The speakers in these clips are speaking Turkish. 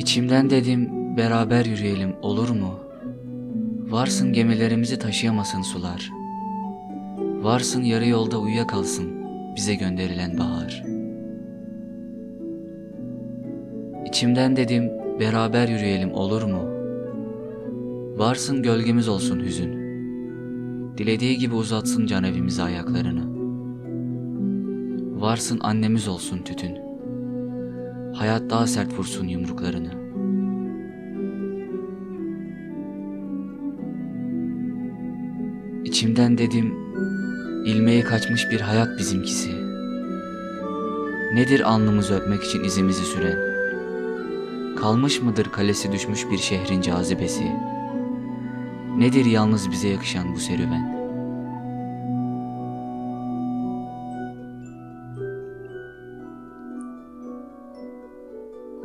İçimden dedim beraber yürüyelim olur mu? Varsın gemilerimizi taşıyamasın sular. Varsın yarı yolda uyuyakalsın bize gönderilen bahar. İçimden dedim beraber yürüyelim olur mu? Varsın gölgemiz olsun hüzün. Dilediği gibi uzatsın can evimize ayaklarını. Varsın annemiz olsun tütün. Hayat daha sert vursun yumruklarını. İçimden dedim, ilmeği kaçmış bir hayat bizimkisi. Nedir alnımızı öpmek için izimizi süren? Kalmış mıdır kalesi düşmüş bir şehrin cazibesi? Nedir yalnız bize yakışan bu serüven?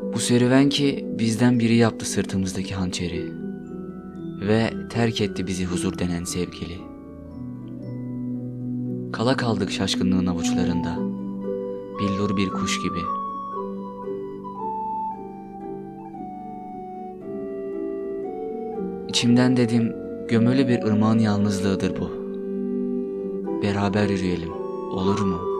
Bu serüven ki bizden biri yaptı sırtımızdaki hançeri ve terk etti bizi huzur denen sevgili. Kala kaldık şaşkınlığın avuçlarında, billur bir kuş gibi. İçimden dedim, gömülü bir ırmağın yalnızlığıdır bu. Beraber yürüyelim, olur mu?''